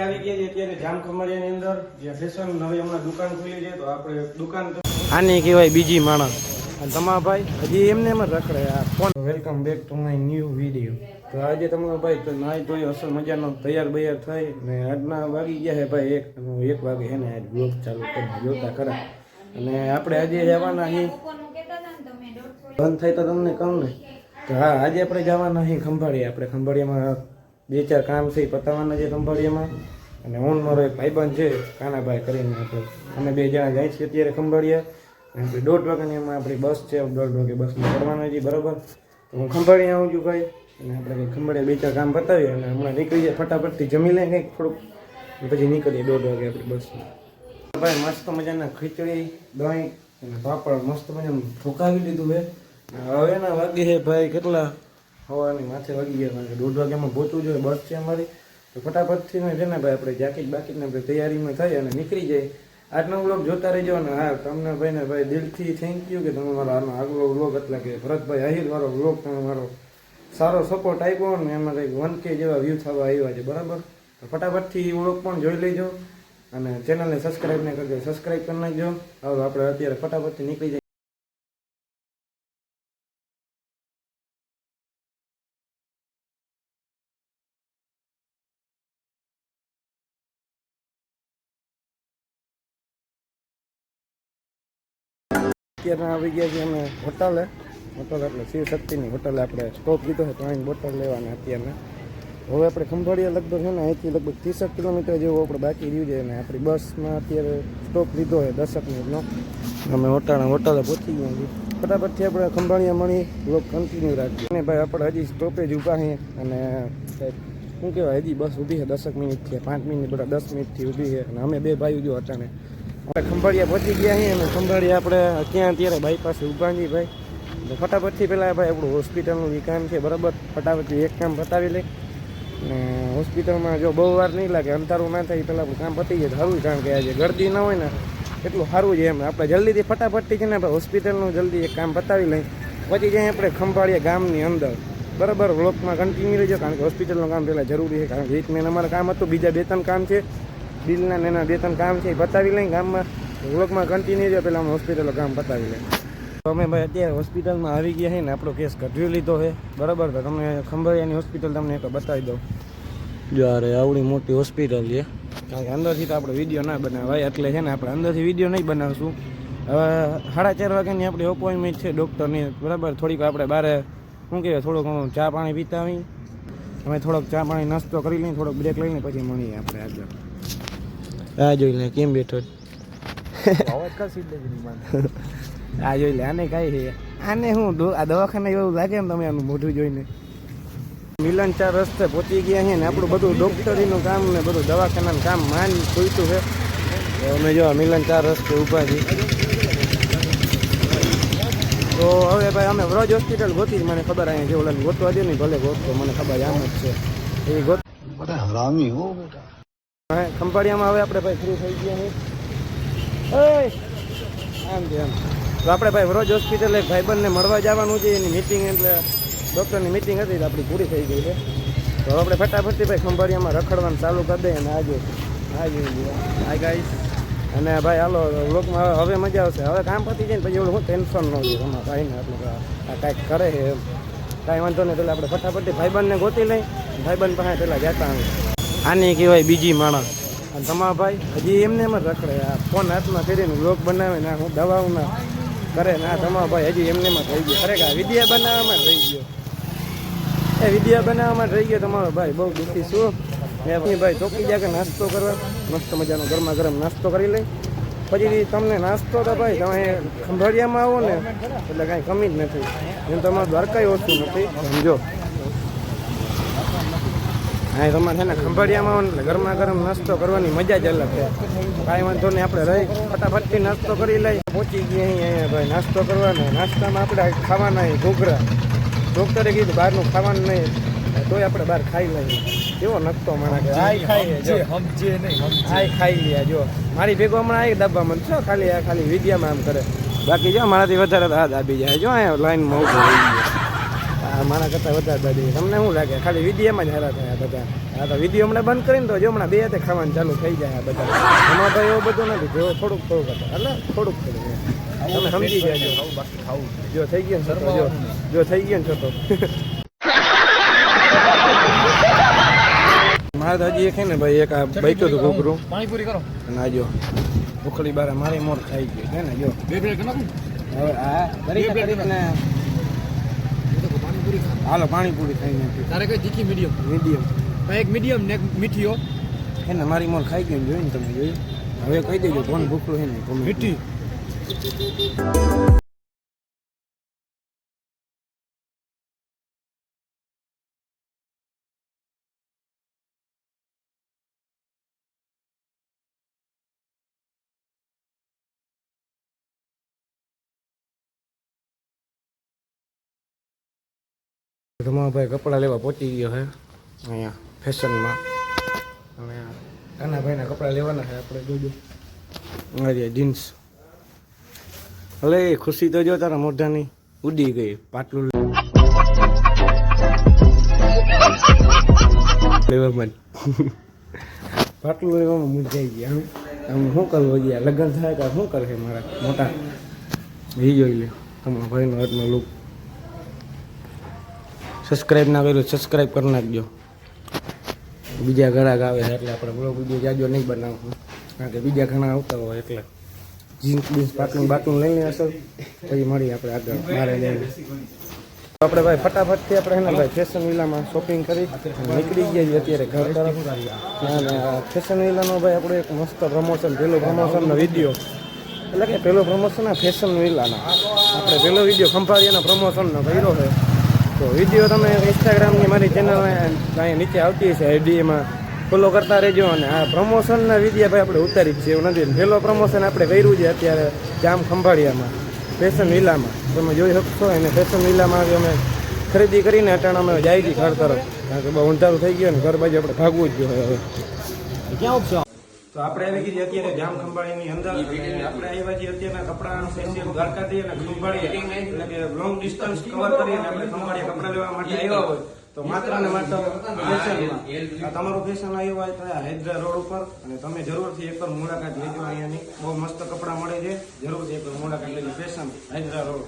આપણે આવી ગયા છીએ અત્યારે જામ ખમરિયાની અંદર જે ફેશન નવી હમણાં દુકાન ખુલી છે તો આપણે દુકાન આની કહેવાય બીજી માણસ. અને તમારા ભાઈ હજી એમને એમ જ રખડે આ phone welcome back to my new video તો આજે તમારો ભાઈ તો નાઈ ધોઈ અસલ મજાનો તૈયાર બૈયાર થઈ ને આજના વાગી ગયા છે ભાઈ એક. એક વાગે હે ને આજ બ્લોગ ચાલુ કરી જોતા ખરા. અને આપણે આજે જવાના અહીં બંધ થાય તો તમને કહું ને. તો હા આજે આપણે જવાના અહીં ખંભાળીએ આપણે ખંભાળિયામાં બે ચાર કામ છે પતાવવાના છે ખંભાળિયામાં. અને હું મારો એક ભાઈબંધ છે, કાનાભાઈ કરીને આપણે, અમે બે જણા જાય છીએ અત્યારે ખંભાળિયા. અને આપણે દોઢ વાગ્યાની એમાં આપણી બસ છે દોઢ વાગે બસમાં ચડવાના છીએ બરાબર. હું ખંભાળિયા આવું છું ભાઈ. અને આપણે કંઈક ખંભાળિયા બે ચાર કામ પતાવીએ અને હમણાં નીકળી જાય ફટાફટથી, જમી લઈએ કંઈક થોડુંક. પછી નીકળીએ દોઢ વાગે આપણી બસમાં. ભાઈ મસ્ત મજાના ખીચડી, દહીં અને પાપડ મસ્ત મજાનું ઠોકાવી લીધું છે. હવે ના વાગે છે ભાઈ, કેટલા? હવાની માથે વાગી ગયા કારણ કે દોઢ વાગ્યામાં પહોંચવું જોઈએ, બસ છે અમારી. તો ફટાફટથી ને છે ને ભાઈ આપણે જાકીટ બાકીને આપણે તૈયારીમાં થઈ અને નીકળી જાય આજનો વ્લોગ જોતા રહેજો અને હા, તમને ભાઈ ને ભાઈ દિલથી થેન્ક યુ કે તમે મારો આનો આગલો વ્લોગ એટલે કે ભરતભાઈ વાળો વ્લોગ તમે મારો સારો સપોર્ટ આપ્યો ને એમાં કંઈક વન કે જેવા વ્યૂ થવા આવ્યા છે, બરાબર? તો ફટાફટથી વ્લોગ પણ જોઈ લેજો અને ચેનલને સબસ્ક્રાઈબ ને કરજો. સબસ્ક્રાઈબ કરી નાખજો. હવે આપણે અત્યારે ફટાફટથી નીકળી જાય અત્યારે આવી ગયા છીએ અમે હોટલે. હોટલ એટલે શિવ શક્તિની હોટલે આપણે સ્ટોપ લીધો છે ત્રણ બોટલ લેવાના અત્યારના. હવે આપણે ખંભાળિયા લગભગ છે ને અહીંથી લગભગ ત્રીસેક કિલોમીટર જેવું આપણે બાકી રહ્યું છે અને આપણી બસમાં અત્યારે સ્ટોપ લીધો છે દસક મિનિટનો અમે હોટાણા હોટલે પહોંચી ગયા છીએ. ફટાફટથી આપણે ખંભાળિયા મળી બ્લોક કન્ટિન્યુ રાખીએ. અને ભાઈ, આપણે હજી સ્ટોપેજ ઊભા છીએ અને શું કહેવાય? હજી બસ ઊભી છે, દસક મિનિટથી પાંચ મિનિટ બધા દસ મિનિટથી ઊભી છે. અને અમે બે ભાઈઓ જો અટાણે આપણે ખંભાળિયા પહોંચી ગયા છીએ અને ખંભાળિયા આપણે ત્યાં અત્યારે બાઈ પાસે ઊભા છીએ ભાઈ ફટાફટથી પહેલાં ભાઈ આપણું હોસ્પિટલનું જે કામ છે, બરાબર? ફટાફટથી એક કામ પતાવી લઈ ને હોસ્પિટલમાં જો બહુ વાર નહીં લાગે, અંધારું ના થાય પહેલાં કામ પતી જાય. સારું કારણ કે આજે ગરદી ના હોય ને, એટલું સારું છે એમ. આપણે જલ્દીથી ફટાફટથી છે ને આપણે હોસ્પિટલનું જલ્દી એક કામ પતાવી લઈ. પછી જઈએ આપણે ખંભાળીએ ગામની અંદર. બરાબર? વ્લોકમાં કન્ટિન્યુ રહેજો, કારણ કે હોસ્પિટલનું કામ પહેલાં જરૂરી છે, કારણ કે એક મેન અમારે કામ હતું, બીજા બે ત્રણ કામ છે. બિલના એના બે ત્રણ કામ છે એ પતાવી લઈ ગામમાં વ્લોગમાં કન્ટિન્યુ છે પહેલાં અમે હોસ્પિટલો કામ પતાવી લઈ તો અમે ભાઈ અત્યારે હોસ્પિટલમાં આવી ગયા છે ને આપણો કેસ કઢવી લીધો છે. બરાબર? તો તમને ખંભાળિયાની હોસ્પિટલ તમને એક બતાવી દઉં. જ્યારે આવડી મોટી હોસ્પિટલ છે. કારણ કે અંદરથી તો આપણે વીડિયો ના બનાવાય. એટલે છે ને આપણે અંદરથી વીડિયો નહીં બનાવશું. હવે સાડા ચાર વાગ્યાની આપણી અપોઇન્ટમેન્ટ છે ડૉક્ટરની બરાબર? થોડીક આપણે બારે શું કહેવાય? થોડુંક ઘણું ચા પાણી પીતા અમે થોડોક ચા પાણી નાસ્તો કરી લઈએ થોડોક બ્રેક લઈને પછી મળીએ આપણે આગળ. આ જોઈ લે કેમ બેઠો આ જોઈ લે આને કાંઈ છે? આને હું આ દવાખાને એવું લાગે ને તમે આનું મોઢું જોઈને. મિલન ચાર રસ્તે પહોંચી ગયા છે ને આપણું બધું ડૉક્ટરીનું કામ ને બધું દવાખાનાનું કામ માન ખુલતું છે. અમે જો મિલન ચાર રસ્તે ઊભા છીએ. તો હવે ભાઈ અમે વ્રજ હોસ્પિટલ ગોતી મને ખબર અહીંયા જે ઓલા ગોતવા દે ને ભલે ગોતો મને ખબર આમ જ છે. એ ગોત બધા હરામી હો બેટા. ખંભાળિયામાં હવે આપણે ભાઈ ફ્રી થઈ ગયા ઓય! આમ છે આમ. તો આપણે ભાઈ વરોજ હોસ્પિટલ ભાઈબંધને મળવા જવાનું છે એની મિટિંગ એટલે ડૉક્ટરની મિટિંગ હતી તો આપણી પૂરી થઈ ગઈ છે. તો આપણે ફટાફટથી ભાઈ ખંભાળિયામાં રખડવાનું ચાલુ કરી દઈએ અને આજે આજે આ ગાઈસ અને ભાઈ હાલો લોકમાં હવે મજા આવશે. હવે કામ પતી જાય ને પછી એવું હું ટેન્શન ન હોય. એમાં ભાઈને આપણે આ કાંઈક કરે છે એમ. કાંઈ વાંધો નહીં પેલા આપણે ફટાફટથી ભાઈબંધને ગોતી લઈ. ભાઈબંધ પાસે પહેલાં જતા આવી આની કહેવાય બીજી માણસ. અને તમારા ભાઈ, હજી એમને એમ જ રખડે. આ ફોન હાથમાં કરીને લોક બનાવે ને હું દવાઓના કરે ને આ તમારા ભાઈ હજી એમને એમાં થઈ ગયો. ખરેખર વિદ્યા બનાવવામાં રહી ગયો. એ વિદ્યા બનાવવામાં રહી ગયો તમારો ભાઈ. બહુ દુઃખી છું. એ ભાઈ ચોકી જાય કે નાસ્તો કરવા? મસ્ત મજાનો ગરમા ગરમ નાસ્તો કરી લઈ પછી તમને નાસ્તો તો ભાઈ તમે ખંભાળિયામાં આવો ને, એટલે કાંઈ કમી જ નથી. એમ તમારું દ્વારકાય ઓછું નથી. સમજો. હા તમારે છે ને ખંભાળિયામાં ગરમા ગરમ નાસ્તો કરવાની મજા જ અલગ છે. કાંઈ વાંધો નહીં આપણે રહી ફટાફટથી નાસ્તો કરી લઈ. પહોંચી ગયા અહીંયા ભાઈ નાસ્તો કરવાનો. નાસ્તામાં આપણે ખાવાના ઘૂઘરા. ડૉક્ટરે કીધું બહારનું ખાવાનું નહીં. તોય આપણે બહાર ખાઈ લઈએ. કેવો નકતો માણા કે આય ખાઈ જો. સમજે નહીં આય ખાઈ લ્યા જો. મારી ભેગો હમણાં આય ડબ્બામાં છો ખાલી આ ખાલી વિદ્યામાં આમ કરે. બાકી જો મારાથી વધારે હાથ આપી જાય. જો અહીંયા લાઈનમાં ઊભો રહી ગયો. આ મારા કરતાં વધારે દાદી. તમને શું લાગે? ખાલી વિદ્યામાં જ હેરા થયા બધા. હા તો વિધિ હમણાં બંધ કરીને તો જો હમણાં બે હાથે ખાવાનું ચાલુ થઈ જાય આ બધા. એમાં ભાઈ એવું બધું નથી. જો થોડુંક થોડુંક હતા. એટલે થોડુંક થોડુંક તમે સમજી જાય જો થઈ ગયો ને છતો જો. જો થઈ ગયો ને છતો મારે તો હજી એક ને ભાઈ એક આ બૈક્યો હતું ઘોઘરું. પાણીપુરી કરો. આ જો ઉખડી બારા મારી મોર ખાઈ ગઈ છે ને જો. બે પ્લેટ હવે આ કરી કરીને હાલો પાણીપુરી ખાઈ નાખી તારે કઈ તીખી મીડિયમ? મીડિયમ. એક મીડિયમ ને મીઠીઓ. એને મારી મોર ખાઈ ગઈ જોયું ને તમે જોયું. હવે કહી દેજો કોણ ભૂખલું છે ને મીઠી. રમાભાઈ કપડાં લેવા પહોંચી ગયો છે. અહીંયા ફેશનમાં. અને કાનાભાઈના કપડાં લેવાના છે આપણે જોજો અરે જીન્સ. અલે ખુશી તો જો તારા મોઢાની. ઉડી ગઈ, પાટલું લેવામાં પાટલું લેવામાં મૂંઝાઈ ગયા આમ શું કરવું ગયા લગ્ન થાય તો શું કરે મારા મોટા? એ જોઈ લે. તમારા ભાઈનો હાથનો લુક સબસ્ક્રાઈબ ના કર્યું સબસ્ક્રાઈબ કરી નાખજો. બીજા ઘણા આવે એટલે આપણે બ્લોગ વીડિયો જાજો નહીં બનાવવું. કારણ કે બીજા ઘણા આવતા હોય એટલે. જીન્સ બીન્સ પાટલું બાટલું લઈને અસર પછી મળીએ આપણે આગળ. મારે લઈને આપણે ભાઈ ફટાફટથી આપણે એને ભાઈ ફેશન વિલામાં શોપિંગ કરી નીકળી ગયા છીએ અત્યારે ઘર તરફ. અને ફેશન વિલાનો ભાઈ આપણો એક મસ્ત પ્રમોશન પહેલો પ્રમોશનનો વીડિયો એટલે કે પહેલો પ્રમોશન આ ફેશન વિલાના આપણે પહેલો વીડિયો ખંભાળિયાના પ્રમોશનનો કર્યો છે. તો વીડિયો તમે ઇન્સ્ટાગ્રામની મારી ચેનલ અહીંયા નીચે આવતી છે આઈડીએમાં ફોલો કરતા રહેજો અને આ પ્રમોશનના વિડીયા ભાઈ આપણે ઉતારી જ છે, એવું નથી. પહેલો પ્રમોશન આપણે કર્યું છે અત્યારે જામ ખંભાળિયામાં ફેશન વિલામાં તમે જોઈ શકશો, એને ફેશન વિલામાં આવી અમે ખરીદી કરીને અટાણા અમે જાય છીએ ઘર તરફ. કારણ કે બહુ ઊંધારું થઈ ગયું ને ઘર બાજુ આપણે ભાગવું જ જોઈએ હવે. ક્યાં ઓપ્શન તો આપણે આવી ગઈ અત્યારે જામ ખંભાળીની અંદર આપણે આવ્યા છીએ અત્યારના કપડાં સ્પેશિયલ દ્વારકાથી અને ખંભાળી એટલે કે લોંગ ડિસ્ટન્સ કવર કરીને આપણે ખંભાળી કપડા લેવા માટે આવ્યા હોય તો માત્ર ને માત્ર ફેશનમાં તમારું ફેશન આવ્યું હોય તો આ હૈદરા રોડ ઉપર અને તમે જરૂરથી એકવાર મુલાકાત લેજો અહીંયાની. બહુ મસ્ત કપડા મળે છે. જરૂરથી એકવાર મુલાકાત લેજો. Fashion હૈદરા road